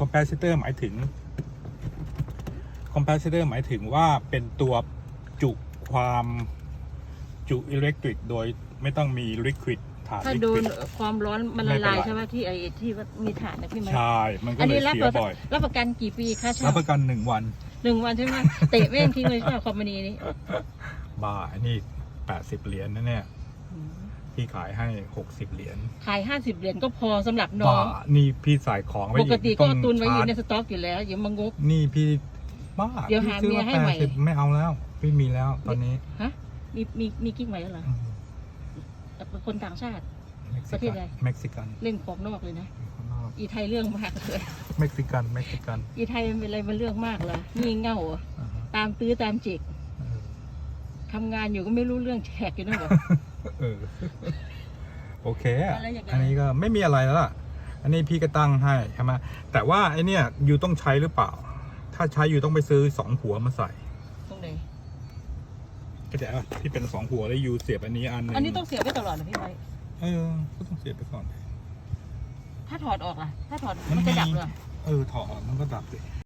capacitor หมายถึง capacitor หมายถึงว่าเป็นตัวจุความจุอิเล็กตริกโดยไม่ต้องมี liquid ถ่านถ้า liquid โดนความร้อนมันละไม่เป็นลายไร ใช่ไหมที่ไอ้ที่ว่ามีถ่านนะพี่ไหมใช่มันก็อันเลนี้ยรับเสีปยระกันบ่อยรับประกันกี่ปีค่ารัเช่าบประกันหนึ่งวันหนึ่งวันใช่ไหมเตะแม่งทิ้งเลยใช่ไหมคอมพานีนี้บ้าอันนี้แปดสิบเหรียญนะเนี่ย พี่ขายให้หกสิบเหรียญขายห้าสิบเหรียญก็พอสำหรับน้บ้าอง นี่พี่ใส่ของไว้ปกติก็องตุนไว้อยู่ในชาร์จสต็อกอยู่แล้วอย่ามางก นี่พี่บ้าเดี๋ยวหาพี่ซื้อเมียให้ใหม่80ไม่เอาแล้ว พี่มีแล้วตอนนี้ฮะ มีมีมีกิ๊กใหม่แล้วเหรอเป็นคนต่างชาติ ประเทศอะไร เม็กซิกันเล่นของนอกเลยนะ อีไทยเรื่องมากเลย เม็กซิกัน เม็กซิกัน อีไทยมันเป็นอะไรมันเรื่องมากเลยงี่เง่าอะอ่าฮะตามตื้อตามจิกเออทำงานอยู่ก็ไม่รู้เรื่องแขกอยู่นั่นหรอ เออโอเคอะอะไรอย่างเงี้ย อันนี้ก็ไม่มีอะไรแล้วล่ะ อันนี้พี่ก็ตั้งให้ใช่ไหมแต่ว่าไอเนี่ยอยู่ต้องใช้หรือเปล่า ถ้าใช้อยู่ต้องไปซื้อสองหัวมาใส่ตรงไหนก็จะที่เป็นสองหัวแล้วยูเสียบอันนี้อันหนึงอันนี้ต้องเสียบไว้ตลอดเหรอพี่ไว้เออก็ต้องเสียบไปก่อน ถ้าถอดออกล่ะ ถ้าถอดมันจะดับเลยเออถอดออกมันก็ดับเลย